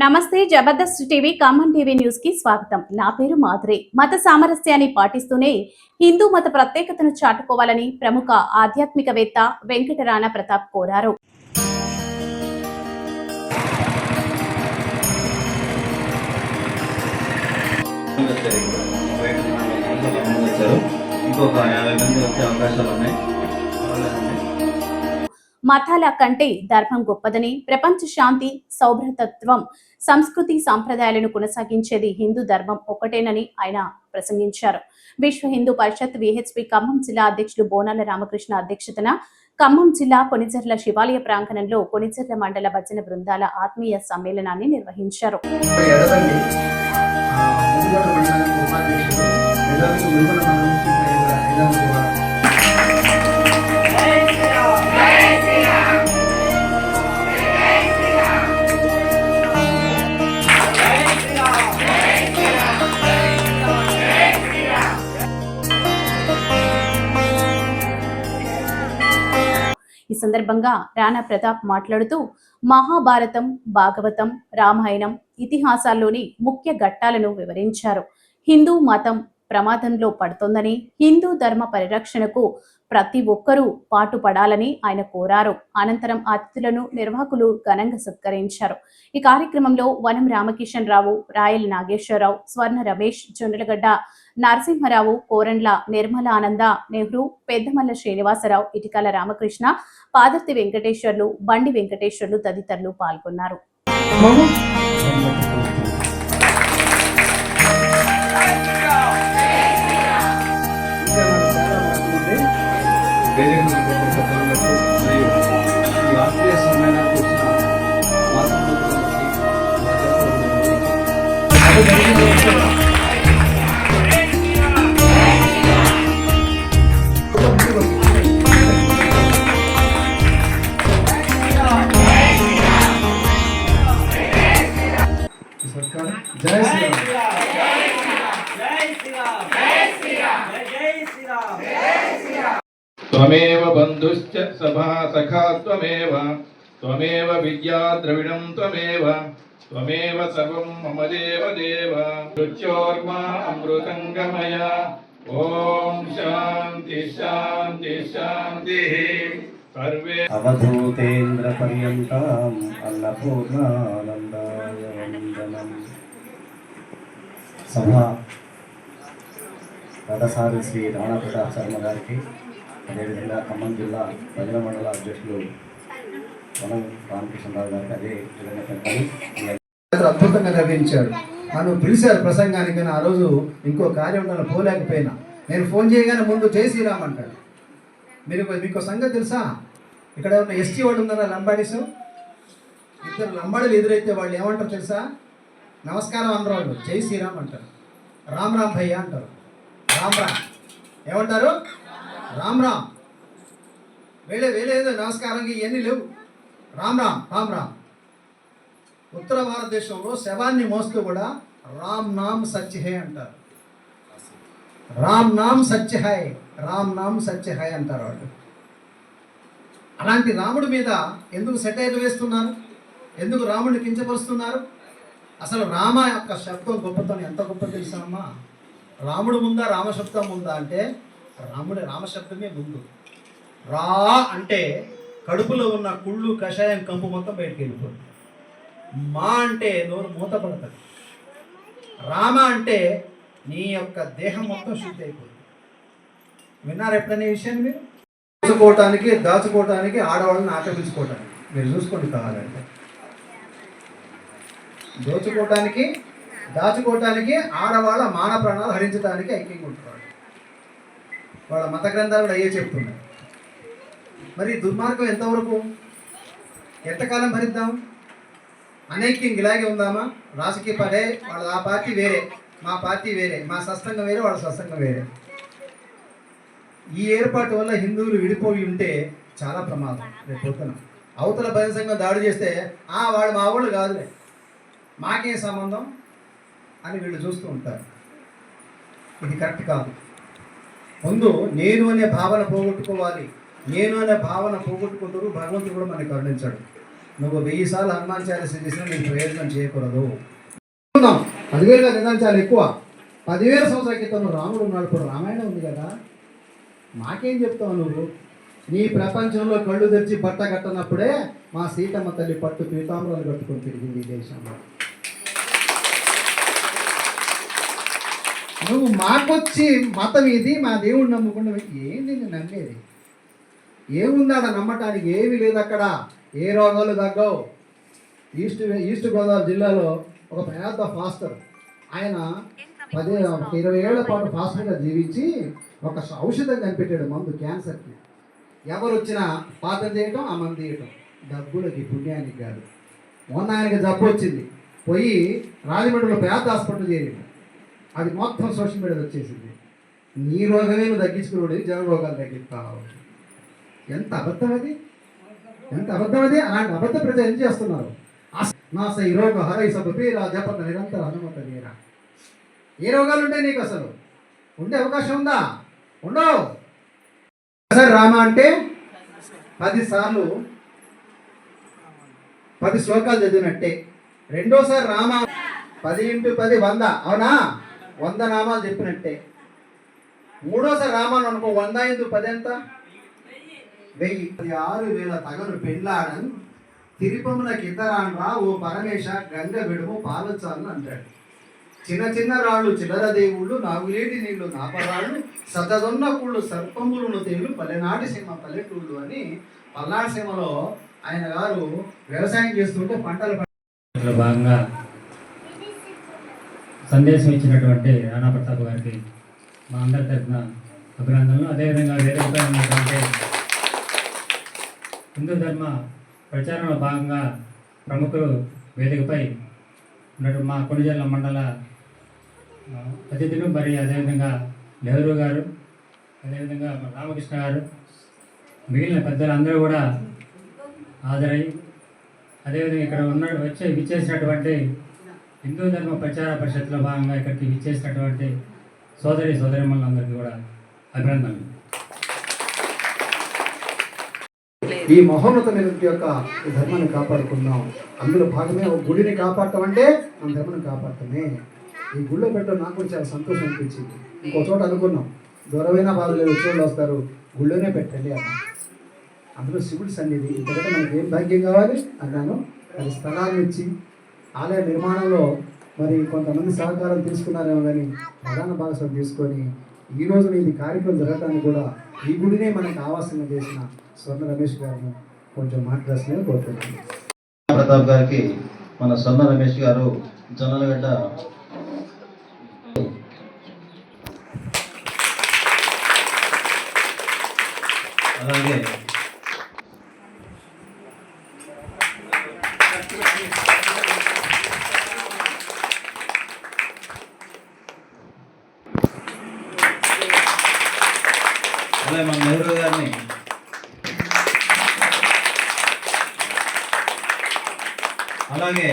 నమస్తే Jabardasth TV common TV న్యూస్కి స్వాగతం. నా పేరు మాధురి. మత సామరస్యాన్ని పాటిస్తూనే హిందూ మత ప్రత్యేకతను చాటుకోవాలని ప్రముఖ ఆధ్యాత్మికవేత్త వెంకటరాణ ప్రతాప్ కోరారు. ఇంకొక యాభై మంది వచ్చే అవకాశాలు ఉన్నాయి. మతాల కంటే ధర్మం గొప్పదని ప్రపంచ శాంతి సౌభ్రతత్వం సంస్కృతి సాంప్రదాయాలను కొనసాగించేది హిందూ ధర్మం ఒక్కటేనని ఆయన ప్రసంగించారు. విశ్వ హిందూ పరిషత్ విహెచ్పి ఖమ్మం జిల్లా అధ్యక్షులు బోనాల రామకృష్ణ అధ్యక్షతన ఖమ్మం జిల్లా కొనిచెర్ల శివాలయ ప్రాంగణంలో కొనిచెర్ల మండల భజన బృందాల ఆత్మీయ సమ్మేళనాన్ని నిర్వహించారు. సందర్భంగా రాణా ప్రతాప్ మాట్లాడుతూ మహాభారతం భాగవతం రామాయణం ఇతిహాసాల్లోని ముఖ్య ఘట్టాలను వివరించారు. హిందూ మతం ప్రమాదంలో పడుతోందని హిందూ ధర్మ పరిరక్షణకు ప్రతి ఒక్కరూ పాటుపడాలని ఆయన కోరారు. అనంతరం అతిథులను నిర్వాహకులు ఘనంగా సత్కరించారు. ఈ కార్యక్రమంలో వనం రామకిషన్ రావు రాయల్ నాగేశ్వరరావు స్వర్ణ రమేష్ జొన్నలగడ్డ నరసింహరావు కోరండ్ల నిర్మల ఆనంద నెహ్రూ పెద్దమల్ల శ్రీనివాసరావు ఇటికల రామకృష్ణ పాదర్తి వెంకటేశ్వర్లు బండి వెంకటేశ్వర్లు తదితరులు పాల్గొన్నారు. జై శ్రీరామ్ త్వమేవ బంధుశ్చ సభా సఖా త్వమేవ త్వమేవ విద్యా ద్రవిడం త్వమేవ త్వమేవ సర్వం మమ దేవ దేవ. మృత్యోర్మా అమృతంగమయ ఓం శాంతి శాంతి శాంతి. సర్వే అవధూతేంద్ర పర్యంతం అన్నపూర్ణ సభ గతసారి శ్రీ రాణా ప్రతాప్ శర్మ గారికి అదేవిధంగా ఖమ్మం జిల్లా ప్రజల మండల అధ్యక్షులు వనం రామకృష్ణరావు గారికి అదే విధంగా పెద్దలు అద్భుతంగా నిర్వహించాడు నన్ను పిలిచారు ప్రసంగానికి ఆ రోజు ఇంకో కార్యం ఉండాలి పోలేకపోయినా. నేను ఫోన్ చేయగానే ముందు చేసి శ్రీరామ్ అంటాడు. మీరు మీకు సంగతి తెలుసా? ఇక్కడ ఉన్న ఎస్టీ వాళ్ళు ఉన్నారా లంబాడీస్? ఇద్దరు లంబాడీలు ఎదురైతే వాళ్ళు ఏమంటారు తెలుసా? నమస్కారం అందరూ. జై శ్రీరామ్ అంటారు. రామ్ రామ్ భయ్య అంటారు. రామ్ రామ్. ఏమంటారు? రామ్ రామ్. వేలే వేలేదు నమస్కారంకి ఇవన్నీ లేవు. రామ్ రామ్ రామ్ రామ్. ఉత్తర భారతదేశంలో శవాన్ని మోస్తూ కూడా రామ్ నామ్ సత్యహే అంటారు. రామ్ నామ్ సత్యహాయ్ హై రామ్ నామ్ సత్య హై అంటారు వాళ్ళు. అలాంటి రాముడి మీద ఎందుకు సెటైర్లు వేస్తున్నారు? ఎందుకు రాముడిని కించపరుస్తున్నారు? అసలు రామ యొక్క శబ్దం గొప్పతనం ఎంత గొప్ప తెలుసామా రాముడు ముందా రామశబ్దం ఉందా అంటే రాముడి రామశబ్దమే ముందు. రా అంటే కడుపులో ఉన్న కుళ్ళు కషాయం కంపు మొత్తం బయటికి వెళ్ళిపోతుంది. మా అంటే నోరు మూతపడుతుంది రామ అంటే నీ యొక్క దేహం మొత్తం శుద్ధి అయిపోతుంది. విన్నారు ఎప్పుడైనా విషయాన్ని మీరు? దాచుకోవటానికి దాచుకోవటానికి ఆడవాళ్ళని ఆక్రమించుకోవటానికి మీరు చూసుకోండి కావాలంటే దోచుకోవటానికి దాచుకోవటానికి ఆడవాళ్ళ మాన ప్రాణాలు హరించడానికి ఐక్యంగా ఉంటున్నారు. వాళ్ళ మత గ్రంథాలు కూడా అయ్యే చెప్తున్నాయి. మరి దుర్మార్గం ఎంతవరకు? ఎంతకాలం భరిద్దాం? అనైక్యం ఇలాగే ఉందామా? రాజకీయ పడే వాళ్ళ ఆ పార్టీ వేరే మా పార్టీ వేరే మా సస్తంగం వేరే వాళ్ళ సస్తంగం వేరే. ఈ ఏర్పాటు వల్ల హిందువులు విడిపోయి ఉంటే చాలా ప్రమాదం రేపు అవతల భయం సంఘం దాడి చేస్తే ఆ వాడు మా వాళ్ళు కాదులే. మాకేం సంబంధం అని వీళ్ళు చూస్తూ ఉంటారు. ఇది కరెక్ట్ కాదు. ముందు నేను అనే భావన పోగొట్టుకోవాలి. నేను అనే భావన పోగొట్టుకుంటారు భగవంతుడు కూడా మనకి కరుణించాడు. నువ్వు వెయ్యి సార్లు హనుమాన్ చాలీస చేసినా నేను ప్రయోజనం చేయకూడదు. పదివేల పదివేలు నిజాలు చాలా ఎక్కువ. పదివేల సంవత్సరాల క్రితం రాముడు ఉన్నాడు. ఇప్పుడు రామాయణం ఉంది కదా. మాకేం చెప్తావు నువ్వు? నీ ప్రపంచంలో కళ్ళు తెరిచి బట్ట కట్టనప్పుడే మా సీతమ్మ తల్లి పట్టు పీతాంబరాలు కట్టుకొని తిరిగింది ఈ దేశంలో. నువ్వు మాకొచ్చి మతం ఇది మా దేవుడు నమ్ముకుండా ఏంది నేను నమ్మేది? ఏముంది అక్కడ నమ్మటానికి? ఏమీ లేదు అక్కడ. ఏ రోగాలు తగ్గవు. ఈస్ట్ ఈస్ట్ గోదావరి జిల్లాలో ఒక పెద్ద ఫాస్టర్. ఆయన పది ఇరవై ఏళ్ళ పాటు ఫాస్టర్గా జీవించి ఒక ఔషధం కనిపెట్టాడు మందు క్యాన్సర్కి. ఎవరు వచ్చినా పాతం చేయటం ఆ తీయటం. డబ్బులకి పుణ్యానికి కాదు. మొన్న ఆయనకి జబ్బు వచ్చింది. పోయి రాజమండ్రిలో పేద హాస్పిటల్ చేరింది. అది మొత్తం సోషల్ మీడియాలో వచ్చేసింది. నీ రోగమే నువ్వు తగ్గించుకున్నాడు జన రోగాలు తగ్గిస్తావు ఎంత అబద్ధం అది? ఎంత అబద్ధం అది? అలాంటి అబద్ధ ప్రజలు ఏం చేస్తున్నారు? నా సై రోగ హరై సభ పేరా జపత నిరంతర హనుమత నీరా ఏ రోగాలు ఉంటాయి నీకు అసలు? ఉండే అవకాశం ఉందా? ఉండవు. ఒక్కసారి రామ అంటే పదిసార్లు పది శ్లోకాలు చదివినట్టే. రెండోసారి రామ పది ఇంటూ పది వంద. అవునా? వంద నామాలు చెప్పినట్టే. మూడోసారి రామాను అనుకో వంద ఇంటూ పది ఎంత? వెయ్యి. పది ఆరు వేల తగలు పెళ్ళాడని తిరుపమున కితరాన్ రా ఓ పరమేశ గంగ విడుము పాలచాలను అంటాడు. చిన్న చిన్న రాళ్ళు చిల్లర దేవుళ్ళు నాగులేటి నీళ్ళు నాపరాళ్ళు సతదొన్న కూళ్ళు సర్పములను తేళ్ళు పల్లెనాటి సీమ పల్లెటూళ్ళు అని పల్నాడు సీమలో ఆయన గారు వ్యవసాయం చేస్తుంటే పంటలు భాగంగా సందేశం ఇచ్చినటువంటి రాణా ప్రతాప్ గారికి మా అందరి తరఫున అభినందనలు. అదేవిధంగా వేరే ఉన్నటువంటి హిందూ ధర్మ ప్రచారంలో భాగంగా ప్రముఖులు వేదికపై ఉన్నట్టు మా కొనిజల్ల మండల అతిథులు మరి అదేవిధంగా నెహ్రూ గారు అదేవిధంగా రామకృష్ణ గారు మిగిలిన పెద్దలు అందరూ కూడా హాజరై అదేవిధంగా ఇక్కడ ఉన్న వచ్చే విచ్చేసినటువంటి హిందూ ధర్మ ప్రచార పరిషత్లో భాగంగా ఇక్కడికి విచ్చేసినటువంటి సోదరి సోదరిమణులందరికీ కూడా అభినందనలు. ఈ మహోన్నతమైన యొక్క ధర్మాన్ని కాపాడుకుందాం. అందులో భాగమే ఒక గుడిని కాపాడటం అంటే మన ధర్మాన్ని కాపాడటమే. ఈ గుడిలో పెట్టడం నాకు కూడా చాలా సంతోషం అనిపించింది. ఇంకో చోట అనుకున్నాం. దూరమైన బాధలు వచ్చేవాళ్ళు వస్తారు. గుళ్ళోనే పెట్టండి అన్న అందులో శివుడి సన్నిధి. ఇంతకంటే మనకి ఏం భాగ్యం కావాలి? అన్నాను. అది స్థలాన్ని ఇచ్చి ఆలయ నిర్మాణంలో మరి కొంతమంది సహకారం తీసుకున్నారేమో కానీ ప్రధాన భాగస్వామి తీసుకొని ఈ రోజున ఇది కార్యక్రమం జరగడానికి కూడా ఈ గుడినే మనకు ఆవాసంగా చేసిన స్వర్ణ రమేష్ గారిని కొంచెం మాట్లాడాల్సిందిగా కోరుతున్నాను ప్రతాప్ గారికి మన సొన్న రమేష్ గారు జొన్నలగడ్డ అలాగే అలాగే మన నెహ్రూ గారిని అలాగే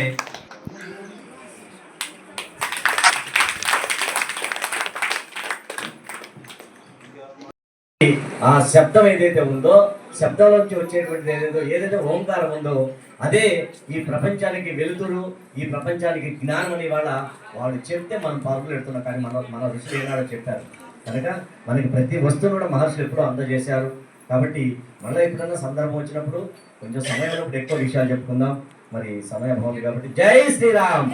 ఆ శబ్దం ఏదైతే ఉందో శబ్దంలోంచి వచ్చేటువంటిది ఏదైతే ఏదైతే ఓంకారం ఉందో అదే ఈ ప్రపంచానికి వెలుతురు ఈ ప్రపంచానికి జ్ఞానం అని వాళ్ళ వాళ్ళు చెప్తే మనం పరుగులు పెడుతున్నాం. కానీ మన మన ఋషులు ఏనాడో చెప్పారు. కనుక మనకి ప్రతి వస్తువు కూడా మహర్షులు ఎప్పుడూ అందజేశారు. కాబట్టి మళ్ళీ ఎప్పుడైనా సందర్భం వచ్చినప్పుడు కొంచెం సమయం ఉన్నప్పుడు ఎక్కువ విషయాలు చెప్పుకుందాం. మరి సమయం బాగుంది కాబట్టి జై శ్రీరామ్!